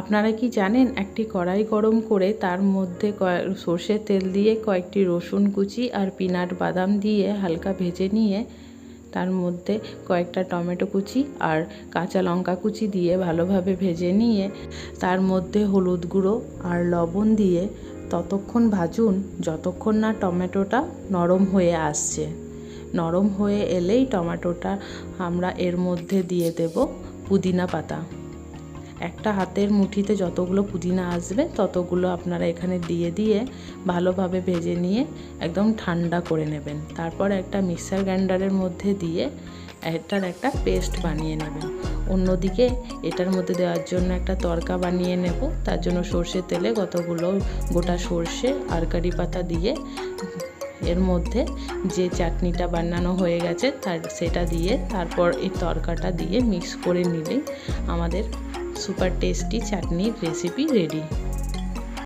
আপনারা কি জানেন, একটি কড়াই গরম করে তার মধ্যে সর্ষের তেল দিয়ে কয়েকটি রসুন কুচি আর পিনাট বাদাম দিয়ে হালকা ভেজে নিয়ে তার মধ্যে কয়েকটা টমেটো কুচি আর কাঁচা লঙ্কা কুচি দিয়ে ভালোভাবে ভেজে নিয়ে তার মধ্যে হলুদ গুঁড়ো আর লবণ দিয়ে ততক্ষণ ভাজুন যতক্ষণ না টমেটোটা নরম হয়ে আসছে। নরম হয়ে এলেই টমেটোটা আমরা এর মধ্যে দিয়ে দেব পুদিনা পাতা। একটা হাতের মুঠিতে যতগুলো পুদিনা আসবে, ততগুলো আপনারা এখানে দিয়ে দিয়ে ভালোভাবে ভেজে নিয়ে একদম ঠান্ডা করে নেবেন। তারপর একটা মিক্সার গ্রাইন্ডারের মধ্যে দিয়ে এটার একটা পেস্ট বানিয়ে নেবেন। অন্যদিকে এটার মধ্যে দেওয়ার জন্য একটা তরকা বানিয়ে নেব। তার জন্য সর্ষের তেলে কতগুলো গোটা সর্ষে আর কারি পাতা দিয়ে এর মধ্যে যে চাটনিটা বানানো হয়ে গেছে তার সেটা দিয়ে তারপর এই তরকাটা দিয়ে মিক্স করে নিলেই আমাদের সুপার টেস্টি চাটনির রেসিপি রেডি